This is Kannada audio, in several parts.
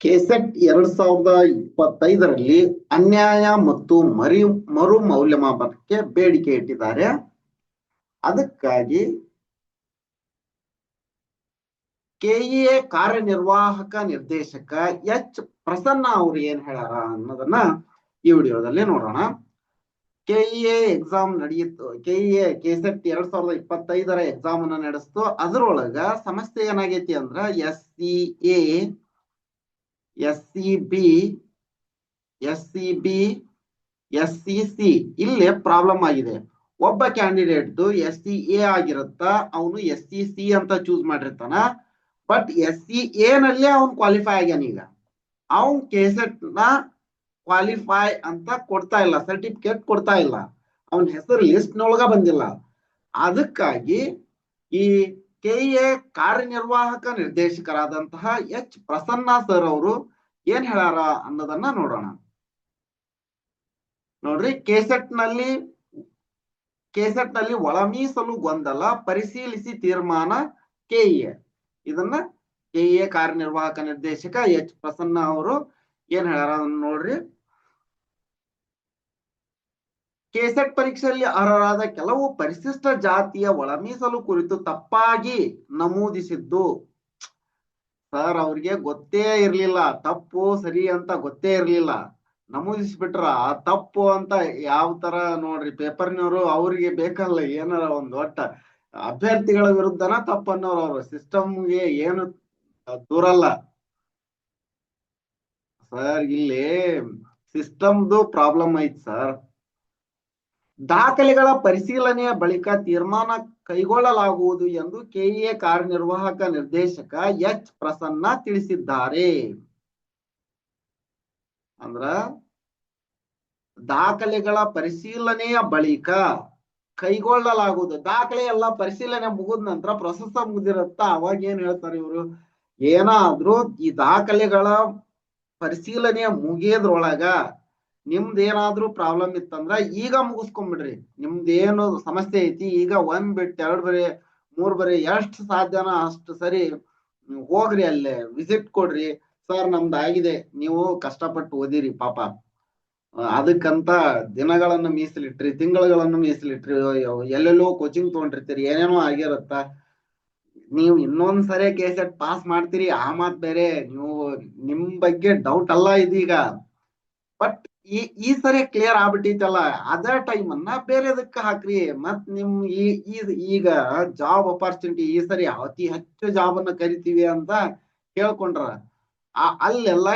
ಕೆಸೆಟ್ ಎರಡ್ ಸಾವಿರದ ಇಪ್ಪತ್ತೈದರಲ್ಲಿ ಅನ್ಯಾಯ ಮತ್ತು ಮರಿ ಮರು ಮೌಲ್ಯಮಾಪನಕ್ಕೆ ಬೇಡಿಕೆ ಇಟ್ಟಿದ್ದಾರೆ. ಅದಕ್ಕಾಗಿ ಕೆಇಎ ಕಾರ್ಯನಿರ್ವಾಹಕ ನಿರ್ದೇಶಕ ಎಚ್ ಪ್ರಸನ್ನ ಅವರು ಏನ್ ಹೇಳಾರ ಅನ್ನೋದನ್ನ ಈ ವಿಡಿಯೋದಲ್ಲಿ ನೋಡೋಣ. ಕೆಇಎ ಎಕ್ಸಾಮ್ ನಡೆಯಿತು ಕೆಇಎ ಕೆಸೆಟ್ ಎರಡ್ ಸಾವಿರದ ಇಪ್ಪತ್ತೈದರ ಎಕ್ಸಾಮ್ ಅನ್ನ ನಡೆಸ್ತು. ಅದ್ರೊಳಗ ಸಮಸ್ಯೆ ಏನಾಗೈತಿ ಅಂದ್ರ S C S C B S C B S C C ಇಲ್ಲಿ ಪ್ರಾಬ್ಲಮ್ ಆಗಿದೆ. ಒಬ್ಬ ಕ್ಯಾಂಡಿಡೇಟ್ದು ಎಸ್ ಸಿ ಎ ಆಗಿರುತ್ತ, ಅವನು ಎಸ್ ಸಿ ಸಿ ಅಂತ ಚೂಸ್ ಮಾಡಿರ್ತಾನ. ಬಟ್ ಎಸ್ ಸಿ ಎ ನಲ್ಲಿ ಅವನು ಕ್ವಾಲಿಫೈ ಆಗ್ಯಾನ ಈಗ. ಅವನ್ ಕೆಸೆಟ್ ಕ್ವಾಲಿಫೈ ಅಂತ ಕೊಡ್ತಾ ಇಲ್ಲ ಸರ್ಟಿಫಿಕೇಟ್ ಕೊಡ್ತಾ ಇಲ್ಲ. ಅವನ ಹೆಸರು ಲಿಸ್ಟ್ ನೊಳಗ ಬಂದಿಲ್ಲ. ಅದಕ್ಕಾಗಿ ಈ ಕೆಎ ಕಾರ್ಯನಿರ್ವಾಹಕ ನಿರ್ದೇಶಕರಾದಂತಹ ಎಚ್. ಪ್ರಸನ್ನ ಸರ್ ಅವರು ಏನ್ ಹೇಳಾರ ಅನ್ನೋದನ್ನ ನೋಡೋಣ. ನೋಡ್ರಿ ಕೆಸೆಟ್ನಲ್ಲಿ ಕೆಸೆಟ್ನಲ್ಲಿ ಒಳ ಮೀಸಲು ಗೊಂದಲ ಪರಿಶೀಲಿಸಿ ತೀರ್ಮಾನ ಕೆಇಎ ಇದನ್ನ ಕೆಇಎ ಕಾರ್ಯನಿರ್ವಾಹಕ ನಿರ್ದೇಶಕ ಎಚ್. ಪ್ರಸನ್ನ ಅವರು ಏನ್ ಹೇಳಾರ ನೋಡ್ರಿ ಕೆಸೆಟ್ ಪರೀಕ್ಷೆಯಲ್ಲಿ ಅರ್ಹರಾದ ಕೆಲವು ಪರಿಶಿಷ್ಟ ಜಾತಿಯ ಒಳ ಮೀಸಲು ಕುರಿತು ತಪ್ಪಾಗಿ ನಮೂದಿಸಿದ್ದು. ಸರ್, ಅವ್ರಿಗೆ ಗೊತ್ತೇ ಇರ್ಲಿಲ್ಲ. ತಪ್ಪು, ಸರಿ ಅಂತ ಗೊತ್ತೇ ಇರ್ಲಿಲ್ಲ. ನಮೂದಿಸ್ಬಿಟ್ರ ತಪ್ಪು ಅಂತ ಯಾವ ತರ ನೋಡ್ರಿ? ಪೇಪರ್ನವರು ಅವ್ರಿಗೆ ಬೇಕಲ್ಲ, ಏನಾರ ಒಂದು ಒಟ್ಟ ಅಭ್ಯರ್ಥಿಗಳ ವಿರುದ್ಧನ ತಪ್ಪನ್ನೋರು ಅವ್ರ. ಸಿಸ್ಟಮ್ಗೆ ಏನು ದೂರಲ್ಲ ಸರ್, ಇಲ್ಲಿ ಸಿಸ್ಟಮ್ದು ಪ್ರಾಬ್ಲಮ್ ಐತ್ ಸರ್. ದಾಖಲೆಗಳ ಪರಿಶೀಲನೆಯ ಬಳಿಕ ತೀರ್ಮಾನ ಕೈಗೊಳ್ಳಲಾಗುವುದು ಎಂದು ಕೆಇಎ ಕಾರ್ಯನಿರ್ವಾಹಕ ನಿರ್ದೇಶಕ ಎಚ್ ಪ್ರಸನ್ನ ತಿಳಿಸಿದ್ದಾರೆ. ಅಂದ್ರ ದಾಖಲೆಗಳ ಪರಿಶೀಲನೆಯ ಬಳಿಕ ಕೈಗೊಳ್ಳಲಾಗುವುದು. ದಾಖಲೆ ಎಲ್ಲ ಪರಿಶೀಲನೆ ಮುಗಿದ ನಂತರ ಪ್ರೊಸೆಸ್ ಮುಗಿದಿರುತ್ತ ಅವಾಗ ಏನ್ ಹೇಳ್ತಾರೆ ಇವರು? ಏನಾದ್ರೂ ಈ ದಾಖಲೆಗಳ ಪರಿಶೀಲನೆ ಮುಗಿಯೋದ್ರೊಳಗ ನಿಮ್ದ ಏನಾದ್ರೂ ಪ್ರಾಬ್ಲಮ್ ಇತ್ತಂದ್ರ ಈಗ ಮುಗಿಸ್ಕೊಂಡ್ಬಿಡ್ರಿ ನಿಮ್ದು ಏನು ಸಮಸ್ಯೆ ಐತಿ, ಈಗ ಒಂದ್ ಬಿಟ್ಟು ಎರಡ್ ಬರಿ, ಮೂರ್ ಬರಿ, ಎಷ್ಟ್ ಸಾಧ್ಯನ ಅಷ್ಟು ಸರಿ ಹೋಗ್ರಿ ಅಲ್ಲೇ ವಿಸಿಟ್ ಕೊಡ್ರಿ. ಸರ್ ನಮ್ದು ಆಗಿದೆ, ನೀವು ಕಷ್ಟಪಟ್ಟು ಓದಿರಿ ಪಾಪ. ಅದಕ್ಕಂತ ದಿನಗಳನ್ನು ಮೀಸಲಿಟ್ರಿ, ತಿಂಗಳುಗಳನ್ನು ಮೀಸಲಿಟ್ರಿ ಎಲ್ಲೆಲ್ಲೋ ಕೋಚಿಂಗ್ ತಗೊಂಡಿರ್ತೀರಿ, ಏನೇನೋ ಆಗಿರತ್ತ. ನೀವು ಇನ್ನೊಂದ್ ಸರಿ ಕೇಸೆಟ್ ಪಾಸ್ ಮಾಡ್ತೀರಿ, ಆ ಮಾತ್ ಬೇರೆ, ನೀವು ನಿಮ್ ಬಗ್ಗೆ ಡೌಟ್ ಅಲ್ಲ ಇದೀಗ. ಬಟ್ ಈ ಈ ಸರಿ ಕ್ಲಿಯರ್ ಆಗ್ಬಿಟ್ಟಿತ್ತಲ್ಲ ಅದ ಟೈಮ್ ಅನ್ನ ಬೇರೆದಕ್ಕ ಹಾಕ್ರಿ. ಮತ್ ನಿಮ್ ಈ ಈಗ ಜಾಬ್ ಅಪಾರ್ಚುನಿಟಿ ಈ ಸರಿ ಅತಿ ಹೆಚ್ಚು ಜಾಬ್ ಅನ್ನ ಕರಿತೀವಿ ಅಂತ ಕೇಳ್ಕೊಂಡ್ರ ಅಲ್ಲೆಲ್ಲ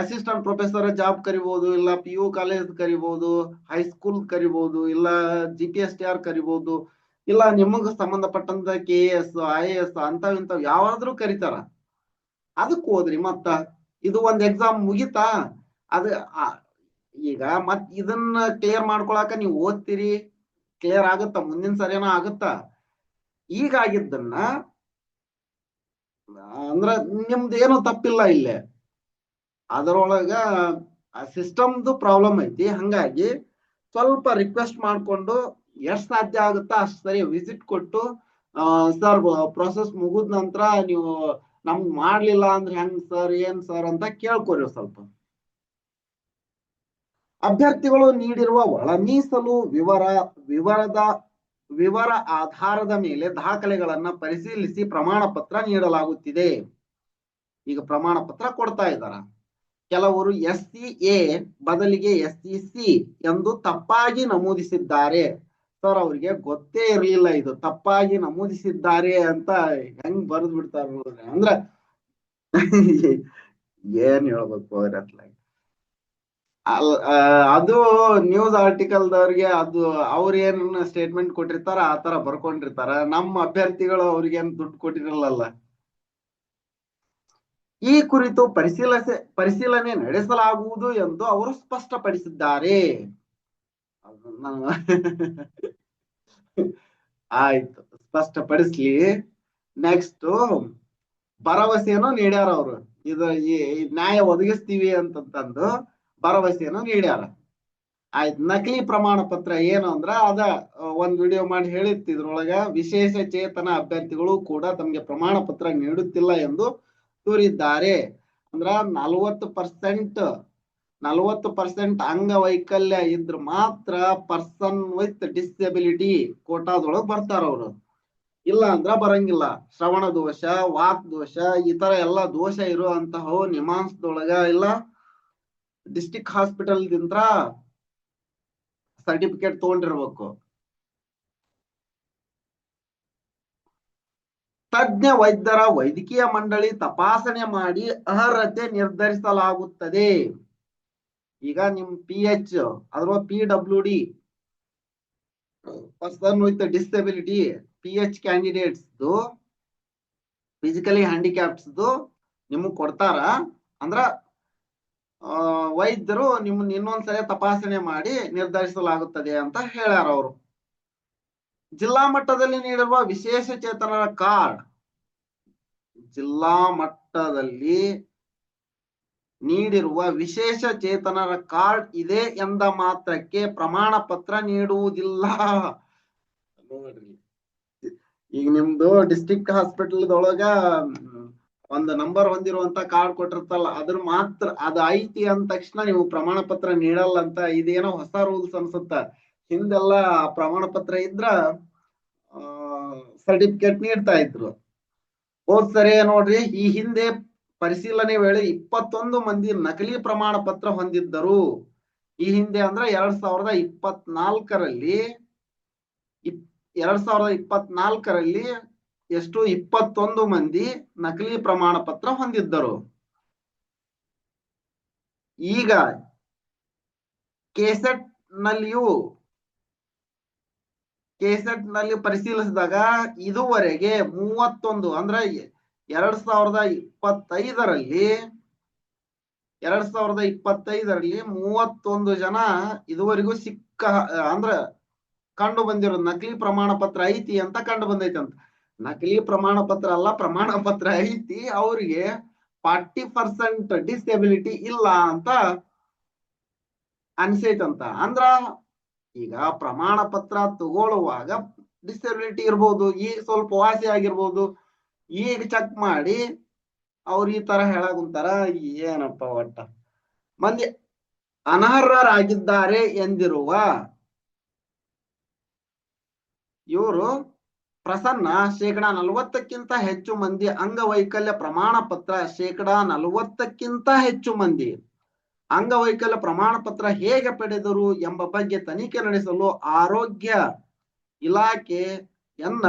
ಅಸಿಸ್ಟೆಂಟ್ ಪ್ರೊಫೆಸರ್ ಜಾಬ್ ಕರಿಬಹುದು ಇಲ್ಲ ಪಿ ಯು ಕಾಲೇಜ್ ಕರಿಬಹುದು ಹೈಸ್ಕೂಲ್ ಕರಿಬಹುದು ಇಲ್ಲ G P S T R ಕರಿಬಹುದು ಇಲ್ಲ ನಿಮಗ್ ಸಂಬಂಧಪಟ್ಟಂತ K A S I A S ಅಂತವ್ ಇಂತಾವ್ ಯಾವಾದ್ರೂ ಕರಿತಾರ. ಅದಕ್ ಹೋದ್ರಿ ಮತ್ತ, ಇದು ಒಂದ್ ಎಕ್ಸಾಮ್ ಮುಗಿತಾ ಅದ ಈಗ ಮತ್ ಇದನ್ನ ಕ್ಲಿಯರ್ ಮಾಡ್ಕೊಳಕ ನೀವು ಓದ್ತೀರಿ ಕ್ಲಿಯರ್ ಆಗುತ್ತ? ಮುಂದಿನ ಸರಿನ ಆಗುತ್ತಾ? ಈಗಾಗಿದ್ದನ್ನ, ಅಂದ್ರ ನಿಮ್ದು ಏನು ತಪ್ಪಿಲ್ಲ ಇಲ್ಲೇ. ಅದರೊಳಗ ಸಿಸ್ಟಮ್ದು ಪ್ರಾಬ್ಲಮ್ ಐತಿ. ಹಂಗಾಗಿ ಸ್ವಲ್ಪ ರಿಕ್ವೆಸ್ಟ್ ಮಾಡ್ಕೊಂಡು ಎಷ್ಟ್ ಸಾಧ್ಯ ಆಗುತ್ತಾ ಅಷ್ಟ್ ಸರಿ ವಿಸಿಟ್ ಕೊಟ್ಟು ಸರ್ ಪ್ರೊಸೆಸ್ ಮುಗಿದ ನಂತರ ನೀವು ನಮ್ಗ್ ಮಾಡ್ಲಿಲ್ಲ ಅಂದ್ರೆ ಹೆಂಗ್ ಸರ್ ಏನ್ ಸರ್ ಅಂತ ಕೇಳ್ಕೊರಿ ಸ್ವಲ್ಪ. ಅಭ್ಯರ್ಥಿಗಳು ನೀಡಿರುವ ಒಳ ವಿವರ, ವಿವರದ, ವಿವರ ಆಧಾರದ ಮೇಲೆ ದಾಖಲೆಗಳನ್ನ ಪರಿಶೀಲಿಸಿ ಪ್ರಮಾಣ ಪತ್ರ ನೀಡಲಾಗುತ್ತಿದೆ. ಈಗ ಪ್ರಮಾಣ ಪತ್ರ ಕೊಡ್ತಾ ಇದ್ದಾರ. ಕೆಲವರು ಎಸ್ ಸಿ ಎ, ಬದಲಿಗೆ ಎಸ್ ಸಿ ಸಿ ಎಂದು ತಪ್ಪಾಗಿ ನಮೂದಿಸಿದ್ದಾರೆ. ಸರ್, ಅವರಿಗೆ ಗೊತ್ತೇ ಇರಲಿಲ್ಲ ಇದು. ತಪ್ಪಾಗಿ ನಮೂದಿಸಿದ್ದಾರೆ ಅಂತ ಹೆಂಗ್ ಬರೆದ್ ಬಿಡ್ತಾರ ಅಂದ್ರೆ ಏನ್ ಹೇಳ್ಬೇಕು ಅವ್ರ ಅಲ್ ಅದು ನ್ಯೂಸ್ ಆರ್ಟಿಕಲ್ದವ್ರಿಗೆ ಅದು ಅವ್ರ ಏನ್ ಸ್ಟೇಟ್ಮೆಂಟ್ ಕೊಟ್ಟಿರ್ತಾರ ಆ ತರ ಬರ್ಕೊಂಡಿರ್ತಾರ. ನಮ್ಮ ಅಭ್ಯರ್ಥಿಗಳು ಅವ್ರಿಗೇನ್ ದುಡ್ಡು ಕೊಟ್ಟಿರಲ್ಲ ಈ ಕುರಿತು ಪರಿಶೀಲಿಸ, ಪರಿಶೀಲನೆ ನಡೆಸಲಾಗುವುದು ಎಂದು ಅವರು ಸ್ಪಷ್ಟಪಡಿಸಿದ್ದಾರೆ. ಆಯ್ತು, ಸ್ಪಷ್ಟಪಡಿಸ್ಲಿ. ನೆಕ್ಸ್ಟ್ ಭರವಸೆಯನ್ನು ನೀಡ್ಯಾರ ಅವರು. ಇದು ನ್ಯಾಯ ಒದಗಿಸ್ತೀವಿ ಅಂತಂತಂದು. ಭರವಸೆಯನ್ನು ನೀಡ್ಯಾರ ಆಯ್ತು, ನಕಲಿ ಪ್ರಮಾಣ ಪತ್ರ ಏನು ಅಂದ್ರ ಅದ ಒಂದ್ ವಿಡಿಯೋ ಮಾಡಿ ಹೇಳಿತ್ತು. ಇದ್ರೊಳಗ ವಿಶೇಷ ಚೇತನ ಅಭ್ಯರ್ಥಿಗಳು ಕೂಡ ತಮಗೆ ಪ್ರಮಾಣ ಪತ್ರ ನೀಡುತ್ತಿಲ್ಲ ಎಂದು ದೂರಿದ್ದಾರೆ. ಅಂದ್ರ ನಲ್ವತ್ತು ಪರ್ಸೆಂಟ್ ನಲ್ವತ್ತು ಪರ್ಸೆಂಟ್ ಅಂಗವೈಕಲ್ಯ ಇದ್ರ ಮಾತ್ರ ಪರ್ಸನ್ ವಿತ್ ಡಿಸಬಿಲಿಟಿ ಕೋಟಾದೊಳಗ್ ಬರ್ತಾರ ಅವ್ರು. ಇಲ್ಲ ಅಂದ್ರ ಬರಂಗಿಲ್ಲ. ಶ್ರವಣ ದೋಷ, ವಾಕ್ ದೋಷ, ಈ ತರ ಎಲ್ಲಾ ದೋಷ ಇರುವಂತಹ ನಿಮಾಂಸದೊಳಗ ಇಲ್ಲ. ಡಿಸ್ಟಿಕ್ ಹಾಸ್ಪಿಟಲ್ ದಿಂದ ಸರ್ಟಿಫಿಕೇಟ್ ತಗೊಂಡಿರ್ಬೇಕು. ತಜ್ಞ ವೈದ್ಯರ ವೈದ್ಯಕೀಯ ಮಂಡಳಿ ತಪಾಸಣೆ ಮಾಡಿ ಅರ್ಹತೆ ನಿರ್ಧರಿಸಲಾಗುತ್ತದೆ. ಈಗ ನಿಮ್ ಪಿ ಎಚ್ ಅಥವಾ P W D person with disability P H candidates physically handicaps ನಿಮಗ್ ಕೊಡ್ತಾರ. ಅಂದ್ರ ವೈದ್ಯರು ನಿಮ್ಮನ್ನ ಇನ್ನೊಂದ್ಸರಿ ತಪಾಸಣೆ ಮಾಡಿ ನಿರ್ಧರಿಸಲಾಗುತ್ತದೆ ಅಂತ ಹೇಳ್ಯಾರ ಅವರು. ಜಿಲ್ಲಾ ಮಟ್ಟದಲ್ಲಿ ನೀಡಿರುವ ವಿಶೇಷ ಚೇತನರ ಕಾರ್ಡ್. ಜಿಲ್ಲಾ ಮಟ್ಟದಲ್ಲಿ ನೀಡಿರುವ ವಿಶೇಷ ಚೇತನರ ಕಾರ್ಡ್ ಇದೆ ಎಂದ ಮಾತ್ರಕ್ಕೆ ಪ್ರಮಾಣ ಪತ್ರ ನೀಡುವುದಿಲ್ಲ. ನೋಡ್ರಿ. ಈಗ ನಿಮ್ದು ಡಿಸ್ಟ್ರಿಕ್ಟ್ ಹಾಸ್ಪಿಟಲ್ದೊಳಗ ಒಂದು ನಂಬರ್ ಹೊಂದಿರುವಂತ ಕಾರ್ಡ್ ಕೊಟ್ಟಿರ್ತಲ್ಲ, ಅದ್ರ ಮಾತ್ರ ಅದ್ ಐತಿ ಅಂದ ತಕ್ಷಣ ನೀವು ಪ್ರಮಾಣ ಪತ್ರ ನೀಡಲ್ಲ ಅಂತ ಇದೇನೋ ಹೊಸ ರೂಲ್ಸ್ ಅನ್ಸುತ್ತ. ಹಿಂದೆಲ್ಲ ಪ್ರಮಾಣ ಪತ್ರ ಇದ್ರ ಸರ್ಟಿಫಿಕೇಟ್ ನೀಡ್ತಾ ಇದ್ರು. ಹೋದ್ ಸರಿ ನೋಡ್ರಿ, ಈ ಹಿಂದೆ ಪರಿಶೀಲನೆ ವೇಳೆ ಇಪ್ಪತ್ತೊಂದು ಮಂದಿ ನಕಲಿ ಪ್ರಮಾಣ ಪತ್ರ ಹೊಂದಿದ್ದರು. ಈ ಹಿಂದೆ ಅಂದ್ರೆ ಎರಡ್ ಸಾವಿರದ ಇಪ್ಪತ್ನಾಲ್ಕರಲ್ಲಿ, ಇಪ್, ಎರಡ್ ಸಾವಿರದ ಇಪ್ಪತ್ನಾಲ್ಕರಲ್ಲಿ ಎಷ್ಟು ಇಪ್ಪತ್ತೊಂದು ಮಂದಿ ನಕಲಿ ಪ್ರಮಾಣ ಪತ್ರ ಹೊಂದಿದ್ದರು. ಈಗ ಕೆಸೆಟ್ ನಲ್ಲಿಯೂ ಕೆಸೆಟ್ನಲ್ಲಿ ಪರಿಶೀಲಿಸಿದಾಗ ಇದುವರೆಗೆ ಮೂವತ್ತೊಂದು ಅಂದ್ರೆ ಎರಡ್ ಸಾವಿರದ ಇಪ್ಪತ್ತೈದರಲ್ಲಿ, ಎರಡ್ ಸಾವಿರದ ಇಪ್ಪತ್ತೈದರಲ್ಲಿ ಮೂವತ್ತೊಂದು ಜನ ಇದುವರೆಗೂ ಸಿಕ್ಕ ಅಂದ್ರ ಕಂಡು ಬಂದಿರೋ ನಕಲಿ ಪ್ರಮಾಣ ಪತ್ರ ಐತಿ ಅಂತ ಕಂಡು ಬಂದೈತಂತ. ನಕಲಿ ಪ್ರಮಾಣ ಪತ್ರ ಅಲ್ಲ, ಪ್ರಮಾಣ ಪತ್ರ ಐತಿ, ಅವ್ರಿಗೆ ಫಾರ್ಟಿ ಪರ್ಸೆಂಟ್ ಡಿಸೆಬಿಲಿಟಿ ಇಲ್ಲ ಅಂತ ಅನ್ಸೈತಂತ. ಅಂದ್ರ ಈಗ ಪ್ರಮಾಣ ಪತ್ರ ತಗೊಳ್ಳುವಾಗ ಡಿಸೆಬಿಲಿಟಿ ಇರ್ಬೋದು ಈಗ ಸ್ವಲ್ಪ ವಾಸಿ ಆಗಿರ್ಬೋದು, ಈಗ ಚೆಕ್ ಮಾಡಿ ಅವ್ರ ಈ ತರ ಹೇಳಾಕುಂತಾರ, ಏನಪ್ಪ ಒಟ್ಟ. ಮಂದಿ ಅನರ್ಹರಾಗಿದ್ದಾರೆ ಎಂದಿರುವ ಇವರು ಪ್ರಸನ್ನ ಶೇಕಡಾ ನಲವತ್ತಕ್ಕಿಂತ ಹೆಚ್ಚು ಮಂದಿ ಅಂಗವೈಕಲ್ಯ ಪ್ರಮಾಣ ಪತ್ರ ಶೇಕಡಾ ನಲವತ್ತಕ್ಕಿಂತ ಹೆಚ್ಚು ಮಂದಿ ಅಂಗವೈಕಲ್ಯ ಪ್ರಮಾಣ ಪತ್ರ ಹೇಗೆ ಪಡೆದರು ಎಂಬ ಬಗ್ಗೆ ತನಿಖೆ ನಡೆಸಲು ಆರೋಗ್ಯ ಇಲಾಖೆಯನ್ನ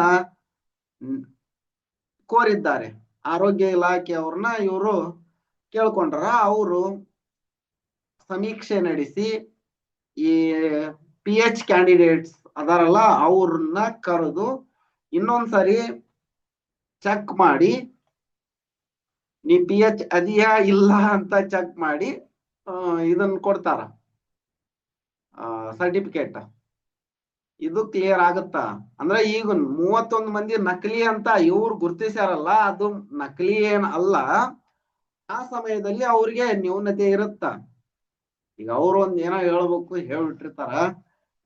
ಕೋರಿದ್ದಾರೆ. ಆರೋಗ್ಯ ಇಲಾಖೆಯವ್ರನ್ನ ಇವರು ಕೇಳ್ಕೊಂಡ್ರ, ಅವರು ಸಮೀಕ್ಷೆ ನಡೆಸಿ ಈ ಪಿ ಎಚ್ ಕ್ಯಾಂಡಿಡೇಟ್ಸ್ ಅದಾರಲ್ಲ, ಅವ್ರನ್ನ ಕರೆದು ಇನ್ನೊಂದ್ಸರಿ ಚೆಕ್ ಮಾಡಿ, ನೀ ಪಿ ಎಚ್ ಅದಿಯಾ ಇಲ್ಲ ಅಂತ ಚೆಕ್ ಮಾಡಿ ಇದನ್ನ ಕೊಡ್ತಾರ. ಸರ್ಟಿಫಿಕೇಟ್ ಇದು ಕ್ಲಿಯರ್ ಆಗುತ್ತಾ? ಅಂದ್ರೆ ಈಗ ಮೂವತ್ತೊಂದು ಮಂದಿ ನಕಲಿ ಅಂತ ಇವ್ರು ಗುರ್ತಿಸ್ಯಾರಲ್ಲ, ಅದು ನಕಲಿ ಏನ್ ಅಲ್ಲ. ಆ ಸಮಯದಲ್ಲಿ ಅವ್ರಿಗೆ ನ್ಯೂನತೆ ಇರುತ್ತ? ಈಗ ಅವ್ರು ಒಂದ್ ಏನೋ ಹೇಳ್ಬೇಕು, ಹೇಳ್ಬಿಟ್ಟಿರ್ತಾರ.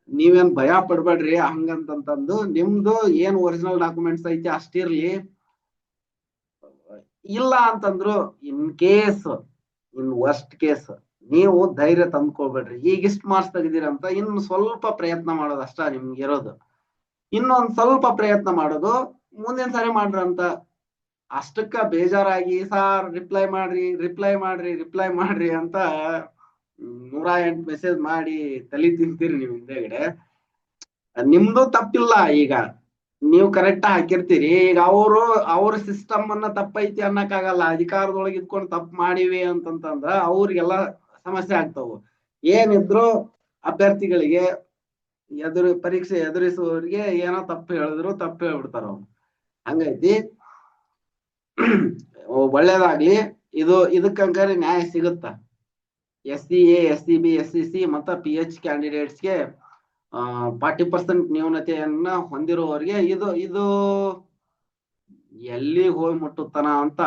ನೀವೇನ್ ಭಯ ಪಡ್ಬೇಡ್ರಿ, ಹಂಗಂತಂತಂದು ನಿಮ್ದು ಏನ್ ಒರಿಜಿನಲ್ ಡಾಕ್ಯುಮೆಂಟ್ಸ್ ಐತಿ ಅಷ್ಟಿರ್ಲಿ. ಇಲ್ಲ ಅಂತಂದ್ರು in case in worst case ನೀವು ಧೈರ್ಯ ತಂದ್ಕೊಳ್ಬೇಡ್ರಿ. ಈಗ ಇಷ್ಟು ಮಾರ್ಕ್ಸ್ ತೆಗ್ದಿರಂತ ಇನ್ನು ಸ್ವಲ್ಪ ಪ್ರಯತ್ನ ಮಾಡೋದು ಅಷ್ಟ ನಿಮ್ಗೆ ಇರೋದು. ಇನ್ನೊಂದ್ ಸ್ವಲ್ಪ ಪ್ರಯತ್ನ ಮಾಡೋದು, ಮುಂದಿನ ಸಾರಿ ಮಾಡ್ರಿ ಅಂತ ಅಷ್ಟಕ್ಕ ಬೇಜಾರಾಗಿ, ಸಾರ್ ರಿಪ್ಲೈ ಮಾಡ್ರಿ ರಿಪ್ಲೈ ಮಾಡ್ರಿ ರಿಪ್ಲೈ ಮಾಡ್ರಿ ಅಂತ ನೂರ ಎಂಟು ಮೆಸೇಜ್ ಮಾಡಿ ತಲಿ ತಿಂತೀರಿ ನೀವು ಹಿಂದೆಗಡೆ. ನಿಮ್ದು ತಪ್ಪಿಲ್ಲ ಈಗ. ನೀವು ಕರೆಕ್ಟ್ ಹಾಕಿರ್ತೀರಿ. ಈಗ ಅವರು, ಅವ್ರ ಸಿಸ್ಟಮ್ ಅನ್ನ ತಪ್ಪೈತಿ ಅನ್ನಕ್ಕಾಗಲ್ಲ. ಅಧಿಕಾರದೊಳಗೆ ಇದ್ಕೊಂಡು ತಪ್ಪು ಮಾಡಿವಿ ಅಂತಂತಂದ್ರ ಅವ್ರಿಗೆಲ್ಲ ಸಮಸ್ಯೆ ಆಗ್ತಾವು. ಏನಿದ್ರು ಅಭ್ಯರ್ಥಿಗಳಿಗೆ ಎದುರು, ಪರೀಕ್ಷೆ ಎದುರಿಸುವವರಿಗೆ ಏನೋ ತಪ್ಪು ಹೇಳಿದ್ರು ತಪ್ಪು ಹೇಳ್ಬಿಡ್ತಾರ ಅವ್ರು. ಹಂಗೈತಿ. ಒಳ್ಳೇದಾಗ್ಲಿ. ಇದು, ಇದಕ್ಕಂಕರೆ ನ್ಯಾಯ ಸಿಗುತ್ತ? S C A S C B S C C ಮತ್ತ ಪಿ ಎಚ್ ಕ್ಯಾಂಡಿಡೇಟ್ಸ್ಗೆ ಫಾರ್ಟಿ ಪರ್ಸೆಂಟ್ ನ್ಯೂನತೆಯನ್ನ ಹೊಂದಿರುವವರಿಗೆ ಇದು ಇದು ಎಲ್ಲಿ ಹೋಗಿ ಮುಟ್ಟುತ್ತಾನ ಅಂತ.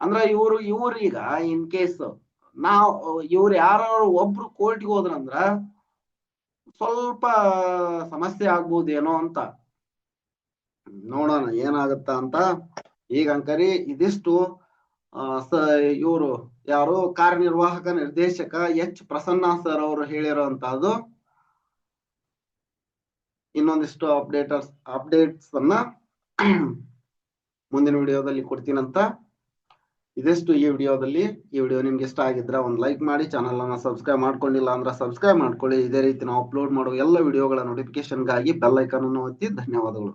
ಅಂದ್ರ ಇವರು ಇವ್ರೀಗ ಇನ್ ಕೇಸ್ ನಾವು, ಇವ್ರು ಯಾರು ಒಬ್ರು ಕೋರ್ಟ್ಗೆ ಹೋದ್ರಂದ್ರ ಸ್ವಲ್ಪ ಸಮಸ್ಯೆ ಆಗ್ಬೋದೇನೋ ಅಂತ. ನೋಡೋಣ ಏನಾಗುತ್ತ ಅಂತ. ಈಗ ಅಂಕರಿ, ಇದಿಷ್ಟು. ಇವರು ಯಾರು ಕಾರ್ಯನಿರ್ವಾಹಕ ನಿರ್ದೇಶಕ ಎಚ್. ಪ್ರಸನ್ನ ಸರ್ ಅವರು ಹೇಳಿರುವಂತಹದ್ದು ಇನ್ನೊಂದಿಷ್ಟು ಅಪ್ಡೇಟರ್ಸ್ ಅಪ್ಡೇಟ್ಸ್ ಅನ್ನ ಮುಂದಿನ ವಿಡಿಯೋದಲ್ಲಿ ಕೊಡ್ತೀನಂತ. ಇದೆಷ್ಟು ಈ ವಿಡಿಯೋದಲ್ಲಿ. ಈ ವಿಡಿಯೋ ನಿಮ್ಗೆ ಇಷ್ಟ ಆಗಿದ್ರೆ ಒಂದು ಲೈಕ್ ಮಾಡಿ ಚಾನಲ್ ಅನ್ನ ಸಬ್ಸ್ಕ್ರೈಬ್ ಮಾಡ್ಕೊಂಡಿಲ್ಲ ಅಂದ್ರೆ ಸಬ್ಸ್ಕ್ರೈಬ್ ಮಾಡ್ಕೊಳ್ಳಿ. ಇದೇ ರೀತಿ ನಾವು ಅಪ್ಲೋಡ್ ಮಾಡುವ ಎಲ್ಲ ವಿಡಿಯೋಗಳ ನೋಟಿಫಿಕೇಶನ್ಗಾಗಿ ಬೆಲ್ ಅನ್ನು ಒತ್ತಿ ಧನ್ಯವಾದಗಳು.